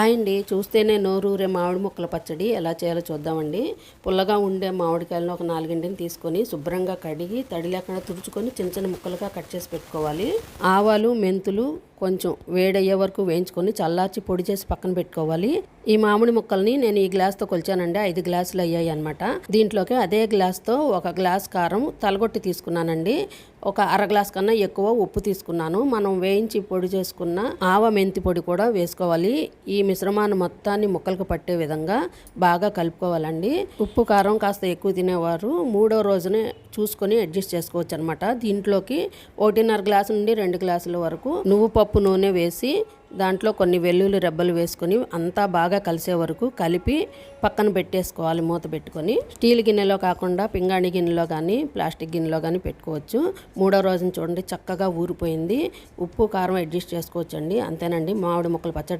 Hi అండి చూస్తేనే నోరూరే మామిడి ముక్కల పచ్చడి. ఎలా చేయాలో చూద్దామండి. పుల్లగా ఉండే మామిడికాయలను ఒక నాలుగింటిని తీసుకొని శుభ్రంగా కడిగి తడి లేకుండా తుడుచుకొని చిన్న చిన్న ముక్కలుగా కట్ చేసి పెట్టుకోవాలి. ఆవాలు మెంతులు కొంచెం వేడయ్యే వరకు వేయించుకొని చల్లార్చి పొడి చేసి పక్కన పెట్టుకోవాలి. ఈ మామిడి ముక్కల్ని నేను ఈ గ్లాస్తో కొలిచానండి. ఐదు గ్లాసులు అయ్యాయి అనమాట దీంట్లోకి అదే గ్లాస్తో ఒక గ్లాస్ కారం తలగొట్టి తీసుకున్నానండి. ఒక అర గ్లాస్ కన్నా ఎక్కువ ఉప్పు తీసుకున్నాను. మనం వేయించి పొడి చేసుకున్న ఆవ మెంతి పొడి కూడా వేసుకోవాలి. ఈ మిశ్రమాన్ని మొత్తాన్ని ముక్కలకు పట్టే విధంగా బాగా కలుపుకోవాలండి. ఉప్పు కారం కాస్త ఎక్కువ తినేవారు మూడో రోజునే చూసుకొని అడ్జస్ట్ చేసుకోవచ్చు అనమాట దీంట్లోకి ఒకటిన్నర గ్లాసు నుండి రెండు గ్లాసుల వరకు నువ్వు పప్పు నూనె వేసి దాంట్లో కొన్ని వెల్లుల్లి రెబ్బలు వేసుకొని అంతా బాగా కలిసే వరకు కలిపి పక్కన పెట్టేసుకోవాలి మూత పెట్టుకొని. స్టీల్ గిన్నెలో కాకుండా పింగాణి గిన్నెలో కానీ ప్లాస్టిక్ గిన్నెలో కానీ పెట్టుకోవచ్చు. మూడో రోజున చూడండి చక్కగా ఊరిపోయింది. ఉప్పు కారం అడ్జస్ట్ చేసుకోవచ్చండి. అంతేనండి మామిడి ముక్కలు పచ్చడి